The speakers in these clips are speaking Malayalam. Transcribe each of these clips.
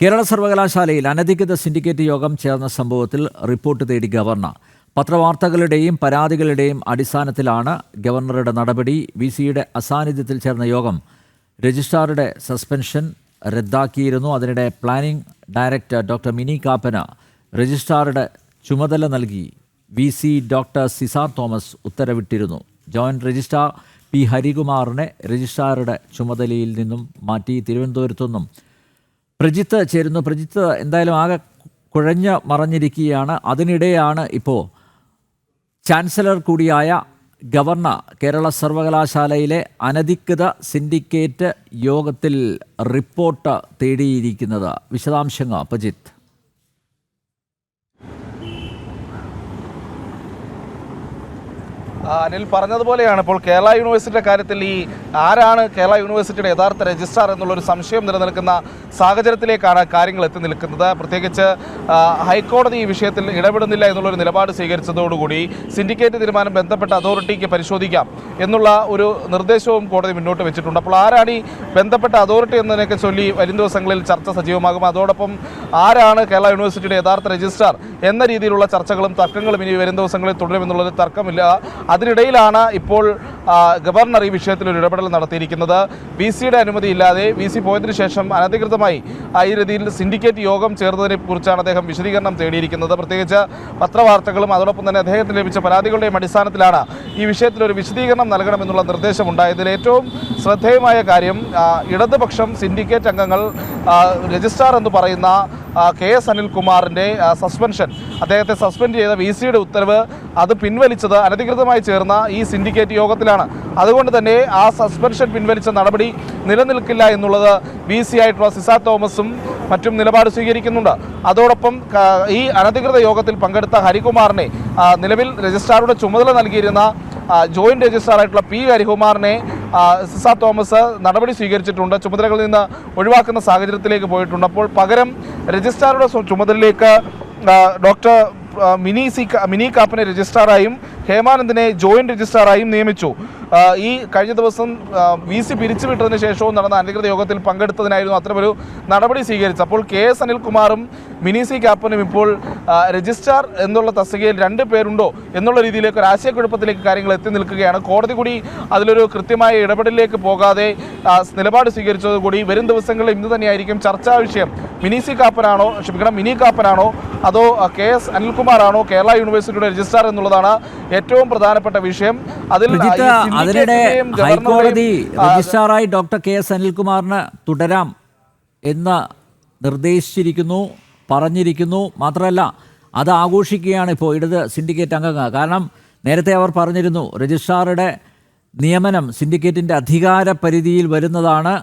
കേരള സർവകലാശാലയിൽ അനധികൃത സിൻഡിക്കേറ്റ് യോഗം ചേർന്ന സംഭവത്തിൽ റിപ്പോർട്ട് തേടി ഗവർണർ. പത്രവാർത്തകളുടെയും പരാതികളുടെയും അടിസ്ഥാനത്തിലാണ് ഗവർണറുടെ നടപടി. വി സിയുടെ അസാന്നിധ്യത്തിൽ ചേർന്ന യോഗം രജിസ്ട്രാറുടെ സസ്പെൻഷൻ റദ്ദാക്കിയിരുന്നു. അതിനിടെ planning director doctor Mini Kappan രജിസ്ട്രാറുടെ ചുമതല നൽകി. V C doctor Ciza Thomas ഉത്തരവിട്ടിരുന്നു. ജോയിന്റ് രജിസ്ട്രാർ പി ഹരികുമാറിനെ രജിസ്ട്രാറുടെ ചുമതലയിൽ നിന്നും മാറ്റി തിരുവനന്തപുരത്തുനിന്നും പ്രജിത്ത് ചേരുന്നു. പ്രജിത്ത് എന്തായാലും ആകെ കുഴഞ്ഞ് മറഞ്ഞിരിക്കുകയാണ്. അതിനിടെയാണ് ഇപ്പോൾ ചാൻസലർ കൂടിയായ ഗവർണർ കേരള സർവകലാശാലയിലെ അനധികൃത സിൻഡിക്കേറ്റ് യോഗത്തിൽ റിപ്പോർട്ട് തേടിയിരിക്കുന്നത്. വിശദാംശങ്ങൾ പ്രജിത്ത്. അനിൽ പറഞ്ഞതുപോലെയാണ്. ഇപ്പോൾ കേരള യൂണിവേഴ്സിറ്റിയുടെ കാര്യത്തിൽ ഈ ആരാണ് കേരള യൂണിവേഴ്സിറ്റിയുടെ യഥാർത്ഥ രജിസ്ട്രാർ എന്നുള്ളൊരു സംശയം നിലനിൽക്കുന്ന സാഹചര്യത്തിലേക്കാണ് കാര്യങ്ങൾ എത്തി നിൽക്കുന്നത്. പ്രത്യേകിച്ച് ഹൈക്കോടതി ഈ വിഷയത്തിൽ ഇടപെടുന്നില്ല എന്നുള്ളൊരു നിലപാട് സ്വീകരിച്ചതോടുകൂടി സിൻഡിക്കേറ്റ് തീരുമാനം ബന്ധപ്പെട്ട അതോറിറ്റിക്ക് പരിശോധിക്കാം എന്നുള്ള ഒരു നിർദ്ദേശവും കോടതി മുന്നോട്ട് വെച്ചിട്ടുണ്ട്. അപ്പോൾ ആരാണ് ഈ ബന്ധപ്പെട്ട അതോറിറ്റി എന്നതിനൊക്കെ ചൊല്ലി വരും ദിവസങ്ങളിൽ ചർച്ച സജീവമാകും. അതോടൊപ്പം ആരാണ് കേരള യൂണിവേഴ്സിറ്റിയുടെ യഥാർത്ഥ രജിസ്ട്രാർ എന്ന രീതിയിലുള്ള ചർച്ചകളും തർക്കങ്ങളും ഇനി വരും ദിവസങ്ങളിൽ തുടരുമെന്നുള്ളത് തർക്കമില്ല. അതിനിടയിലാണ് ഇപ്പോൾ ഗവർണർ ഈ വിഷയത്തിൽ ഒരു ഇടപെടൽ നടത്തിയിരിക്കുന്നത്. വി സിയുടെ അനുമതി ഇല്ലാതെ വി സി പോയതിനു ശേഷം അനധികൃതമായി ഈ രീതിയിൽ സിൻഡിക്കേറ്റ് യോഗം ചേർന്നതിനെ കുറിച്ചാണ് അദ്ദേഹം വിശദീകരണം തേടിയിരിക്കുന്നത്. പ്രത്യേകിച്ച് പത്രവാർത്തകളും അതോടൊപ്പം തന്നെ അദ്ദേഹത്തിന് ലഭിച്ച പരാതികളുടെയും അടിസ്ഥാനത്തിലാണ് ഈ വിഷയത്തിൽ ഒരു വിശദീകരണം നൽകണമെന്നുള്ള നിർദ്ദേശമുണ്ടായതിൽ ഏറ്റവും ശ്രദ്ധേയമായ കാര്യം ഇടതുപക്ഷം സിൻഡിക്കേറ്റ് അംഗങ്ങൾ രജിസ്ട്രാർ എന്ന് പറയുന്ന കെ എസ് അനിൽകുമാറിന്റെ സസ്പെൻഷൻ അദ്ദേഹത്തെ സസ്പെൻഡ് ചെയ്ത വി സിയുടെ ഉത്തരവ് അത് പിൻവലിച്ചത് അനധികൃതമായി ചേർന്ന ഈ സിൻഡിക്കേറ്റ് യോഗത്തിലാണ്. അതുകൊണ്ട് തന്നെ ആ സസ്പെൻഷൻ പിൻവലിച്ച നടപടി നിലനിൽക്കില്ല എന്നുള്ളത് വി സി ആയിട്ടുള്ള സിസ തോമസും മറ്റും നിലപാട് സ്വീകരിക്കുന്നുണ്ട്. അതോടൊപ്പം ഈ അനധികൃത യോഗത്തിൽ പങ്കെടുത്ത ഹരികുമാറിനെ നിലവിൽ രജിസ്ട്രാറുടെ ചുമതല നൽകിയിരുന്ന ജോയിന്റ് രജിസ്ട്രാർ ആയിട്ടുള്ള പി ഹരികുമാറിനെ സിസ തോമസ് നടപടി സ്വീകരിച്ചിട്ടുണ്ട്. ചുമതലകളിൽ നിന്ന് ഒഴിവാക്കുന്ന സാഹചര്യത്തിലേക്ക് പോയിട്ടുണ്ട്. അപ്പോൾ പകരം രജിസ്ട്രാറുടെ ചുമതലയിലേക്ക് ഡോക്ടർ മിനി സി മിനി കാപ്പനെ രജിസ്ട്രാറായും ഹേമാനന്ദിനെ ജോയിന്റ് രജിസ്ട്രാറായും നിയമിച്ചു. ഈ കഴിഞ്ഞ ദിവസം വി സി പിരിച്ചുവിട്ടതിന് ശേഷവും നടന്ന അനധികൃത യോഗത്തിൽ പങ്കെടുത്തതിനായിരുന്നു അത്തരമൊരു നടപടി സ്വീകരിച്ചത്. അപ്പോൾ കെ എസ് അനിൽകുമാറും മിനി സി കാപ്പനും ഇപ്പോൾ രജിസ്ട്രാർ എന്നുള്ള തസ്തികയിൽ രണ്ട് പേരുണ്ടോ എന്നുള്ള രീതിയിലേക്ക് ഒരു ആശയക്കുഴപ്പത്തിലേക്ക് കാര്യങ്ങൾ എത്തി നിൽക്കുകയാണ്. കോടതി കൂടി അതിലൊരു കൃത്യമായ ഇടപെടലിലേക്ക് പോകാതെ നിലപാട് സ്വീകരിച്ചതുകൂടി വരും ദിവസങ്ങളിൽ ഇന്ന് തന്നെയായിരിക്കും ചർച്ചാ വിഷയം. മിനി സി കാപ്പനാണോ ക്ഷമിക്കണം മിനി കാപ്പനാണോ അതോ കെ എസ് അനിൽകുമാറാണോ കേരള യൂണിവേഴ്സിറ്റിയുടെ രജിസ്ട്രാർ എന്നുള്ളതാണ് ഏറ്റവും പ്രധാനപ്പെട്ട വിഷയം. അതിൽ അതിനിടെ ഹൈക്കോടതി രജിസ്ട്രാറായി ഡോക്ടർ കെ എസ് അനിൽകുമാറിന് തുടരാം എന്ന് നിർദ്ദേശിച്ചിരിക്കുന്നു. പറഞ്ഞിരിക്കുന്നു. മാത്രമല്ല അത് ആഘോഷിക്കുകയാണ് ഇപ്പോൾ ഇടത് സിൻഡിക്കേറ്റ് അംഗങ്ങൾ. കാരണം നേരത്തെ അവർ പറഞ്ഞിരുന്നു രജിസ്ട്രാറുടെ നിയമനം സിൻഡിക്കേറ്റിന്റെ അധികാര പരിധിയിൽ വരുന്നതാണ്.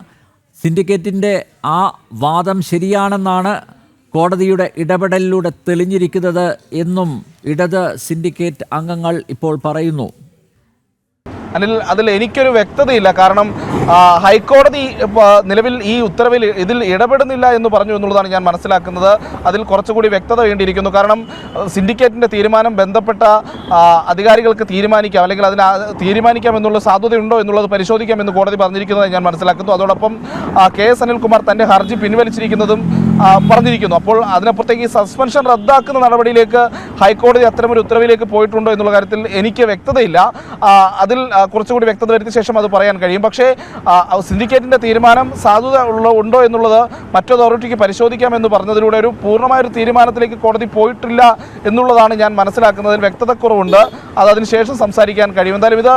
സിൻഡിക്കേറ്റിന്റെ ആ വാദം ശരിയാണെന്നാണ് കോടതിയുടെ ഇടപെടലിലൂടെ തെളിഞ്ഞിരിക്കുന്നത് എന്നും ഇടത് സിൻഡിക്കേറ്റ് അംഗങ്ങൾ ഇപ്പോൾ പറയുന്നു. അനിൽ അതിൽ എനിക്കൊരു വ്യക്തതയില്ല. കാരണം ഹൈക്കോടതി നിലവിൽ ഈ ഉത്തരവിൽ ഇതിൽ ഇടപെടുന്നില്ല എന്ന് പറഞ്ഞു എന്നുള്ളതാണ് ഞാൻ മനസ്സിലാക്കുന്നത്. അതിൽ കുറച്ചുകൂടി വ്യക്തത വേണ്ടിയിരിക്കുന്നു. കാരണം സിൻഡിക്കേറ്റിന്റെ തീരുമാനം ബന്ധപ്പെട്ട അധികാരികൾക്ക് തീരുമാനിക്കാം. അല്ലെങ്കിൽ അതിന് തീരുമാനിക്കാം എന്നുള്ള സാധ്യതയുണ്ടോ എന്നുള്ളത് പരിശോധിക്കാം എന്ന് കോടതി പറഞ്ഞിരിക്കുന്നത് ഞാൻ മനസ്സിലാക്കുന്നു. അതോടൊപ്പം കെ എസ് അനിൽകുമാർ തന്റെ ഹർജി പിൻവലിച്ചിരിക്കുന്നതും പറഞ്ഞിരിക്കുന്നു. അപ്പോൾ അതിനപ്പുറത്തേക്ക് ഈ സസ്പെൻഷൻ റദ്ദാക്കുന്ന നടപടിയിലേക്ക് ഹൈക്കോടതി അത്തരമൊരു ഉത്തരവിലേക്ക് പോയിട്ടുണ്ടോ എന്നുള്ള കാര്യത്തിൽ എനിക്ക് വ്യക്തതയില്ല. അതിൽ കുറച്ചുകൂടി വ്യക്തത വരുത്തിയ ശേഷം അത് പറയാൻ കഴിയും. പക്ഷേ സിൻഡിക്കേറ്റിന്റെ തീരുമാനം സാധുത ഉള്ള ഉണ്ടോ എന്നുള്ളത് മറ്റു അതോറിറ്റിക്ക് പരിശോധിക്കാമെന്ന് പറഞ്ഞതിലൂടെ ഒരു പൂർണമായ ഒരു തീരുമാനത്തിലേക്ക് കോടതി പോയിട്ടില്ല എന്നുള്ളതാണ് ഞാൻ മനസ്സിലാക്കുന്നതിൽ വ്യക്തതക്കുറവുണ്ട് അത് അതിനുശേഷം സംസാരിക്കാൻ കഴിയും. എന്തായാലും ഇത്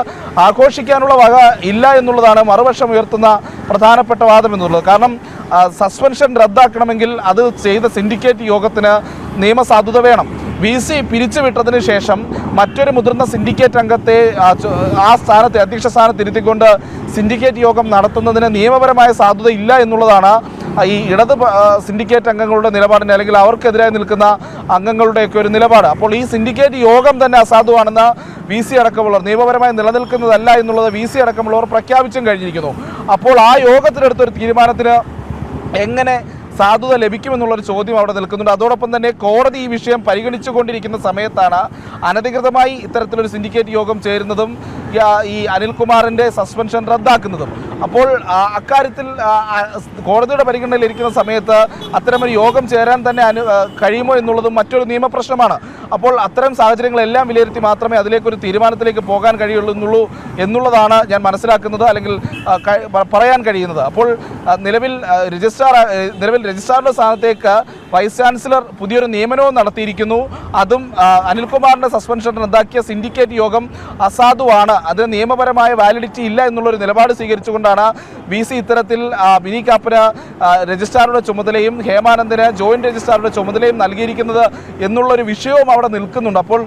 ആഘോഷിക്കാനുള്ള വക ഇല്ല എന്നുള്ളതാണ് മറുപക്ഷം ഉയർത്തുന്ന പ്രധാനപ്പെട്ട വാദം എന്നുള്ളത്. കാരണം സസ്പെൻഷൻ റദ്ദാക്കണമെങ്കിൽ അത് ചെയ്ത സിൻഡിക്കേറ്റ് യോഗത്തിന് നിയമസാധുത വേണം. വി സി പിരിച്ചുവിട്ടതിന് ശേഷം മറ്റൊരു മുതിർന്ന സിൻഡിക്കേറ്റ് അംഗത്തെ ആ, സ്ഥാനത്തെ അധ്യക്ഷ സ്ഥാനത്ത് ഇരുത്തിക്കൊണ്ട് സിൻഡിക്കേറ്റ് യോഗം നടത്തുന്നതിന് നിയമപരമായ സാധുത ഇല്ല എന്നുള്ളതാണ് ഈ ഇടത് സിൻഡിക്കേറ്റ് അംഗങ്ങളുടെ നിലപാടിന് അല്ലെങ്കിൽ അവർക്കെതിരായി നിൽക്കുന്ന അംഗങ്ങളുടെയൊക്കെ ഒരു നിലപാട്. അപ്പോൾ ഈ സിൻഡിക്കേറ്റ് യോഗം തന്നെ അസാധുവാണെന്ന് വി സി അടക്കമുള്ളവർ നിയമപരമായി നിലനിൽക്കുന്നതല്ല എന്നുള്ളത് വി സി അടക്കമുള്ളവർ പ്രഖ്യാപിച്ചും കഴിഞ്ഞിരിക്കുന്നു. അപ്പോൾ ആ യോഗത്തിനെടുത്തൊരു തീരുമാനത്തിന് എങ്ങനെ സാധുത ലഭിക്കുമെന്നുള്ളൊരു ചോദ്യം അവിടെ നിൽക്കുന്നുണ്ട്. അതോടൊപ്പം തന്നെ കോടതി ഈ വിഷയം പരിഗണിച്ചുകൊണ്ടിരിക്കുന്ന സമയത്താണ് അനധികൃതമായി ഇത്തരത്തിലൊരു സിൻഡിക്കേറ്റ് യോഗം ചേരുന്നതും ഈ, അനിൽകുമാറിന്റെ സസ്പെൻഷൻ റദ്ദാക്കുന്നതും. അപ്പോൾ അക്കാര്യത്തിൽ കോടതിയുടെ പരിഗണനയിലിരിക്കുന്ന സമയത്ത് അത്തരമൊരു യോഗം ചേരാൻ തന്നെ അനു കഴിയുമോ എന്നുള്ളതും മറ്റൊരു നിയമപ്രശ്നമാണ്. അപ്പോൾ അത്തരം സാഹചര്യങ്ങളെല്ലാം വിലയിരുത്തി മാത്രമേ അതിലേക്കൊരു തീരുമാനത്തിലേക്ക് പോകാൻ കഴിയുള്ളൂ എന്നുള്ളൂ എന്നുള്ളതാണ് ഞാൻ മനസ്സിലാക്കുന്നത് അല്ലെങ്കിൽ പറയാൻ കഴിയുന്നത്. അപ്പോൾ നിലവിൽ രജിസ്ട്രാർ നിലവിൽ രജിസ്ട്രാറുടെ സ്ഥാനത്തേക്ക് വൈസ് ചാൻസലർ പുതിയൊരു നിയമനവും നടത്തിയിരിക്കുന്നു. അതും അനിൽകുമാറിന്റെ സസ്പെൻഷൻ റദ്ദാക്കിയ സിൻഡിക്കേറ്റ് യോഗം അസാധുവാണ്. അത് നിയമപരമായ വാലിഡിറ്റി ഇല്ല എന്നുള്ളൊരു നിലപാട് സ്വീകരിച്ചുകൊണ്ടാണ് വി സി ഇത്തരത്തിൽ മിനി കാപ്പന് രജിസ്ട്രാറുടെ ചുമതലയും ഹേമാനന്ദിന് ജോയിന്റ് രജിസ്ട്രാറുടെ ചുമതലയും നൽകിയിരിക്കുന്നത് എന്നുള്ളൊരു വിഷയവും അവിടെ നിൽക്കുന്നുണ്ട്. അപ്പോൾ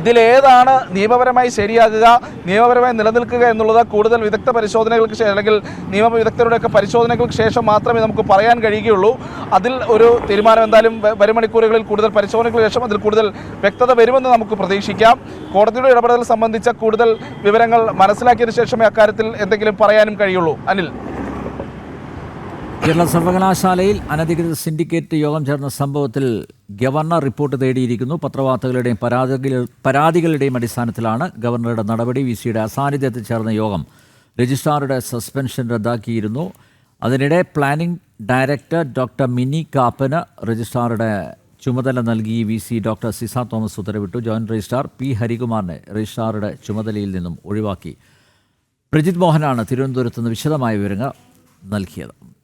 ഇതിലേതാണ് നിയമപരമായി ശരിയാകുക നിയമപരമായി നിലനിൽക്കുക എന്നുള്ളത് കൂടുതൽ വിദഗ്ധ പരിശോധനകൾക്ക് അല്ലെങ്കിൽ നിയമ വിദഗ്ധരുടെയൊക്കെ പരിശോധനകൾക്ക് ശേഷം മാത്രമേ നമുക്ക് പറയാൻ കഴിയുകയുള്ളൂ. അതിൽ ഒരു തീരുമാനം എന്തായാലും വരുമണിക്കൂറുകളിൽ വരും മണിക്കൂറുകളിൽ കൂടുതൽ പരിശോധനകൾക്ക് ശേഷം അതിൽ കൂടുതൽ വ്യക്തത വരുമെന്ന് നമുക്ക് പ്രതീക്ഷിക്കാം. കോടതിയുടെ ഇടപെടൽ സംബന്ധിച്ച കൂടുതൽ വിവരങ്ങൾ മനസ്സിലാക്കിയതിനു ശേഷമേ അക്കാര്യത്തിൽ എന്തെങ്കിലും പറയാനും കഴിയുള്ളൂ. അനിൽ. കേരള സർവകലാശാലയിൽ അനധികൃത സിൻഡിക്കേറ്റ് യോഗം ചേർന്ന സംഭവത്തിൽ ഗവർണർ റിപ്പോർട്ട് തേടിയിരിക്കുന്നു. പത്രവാർത്തകളുടെയും പരാതികൾ പരാതികളുടെയും അടിസ്ഥാനത്തിലാണ് ഗവർണറുടെ നടപടി. വി. സിയുടെ അസാന്നിധ്യത്തിൽ ചേർന്ന യോഗം രജിസ്ട്രാറുടെ സസ്പെൻഷൻ റദ്ദാക്കിയിരുന്നു. അതിനിടെ പ്ലാനിംഗ് ഡയറക്ടർ ഡോക്ടർ മിനി കാപ്പന് രജിസ്ട്രാറുടെ ചുമതല നൽകി. V. C. Doctor Ciza Thomas ഉത്തരവിട്ടു. Joint registrar P. ഹരികുമാറിനെ രജിസ്ട്രാറുടെ ചുമതലയിൽ നിന്നും ഒഴിവാക്കി. പ്രജിത് മോഹനാണ് തിരുവനന്തപുരത്ത് നിന്ന് വിശദമായ വിവരങ്ങൾ നൽകിയത്.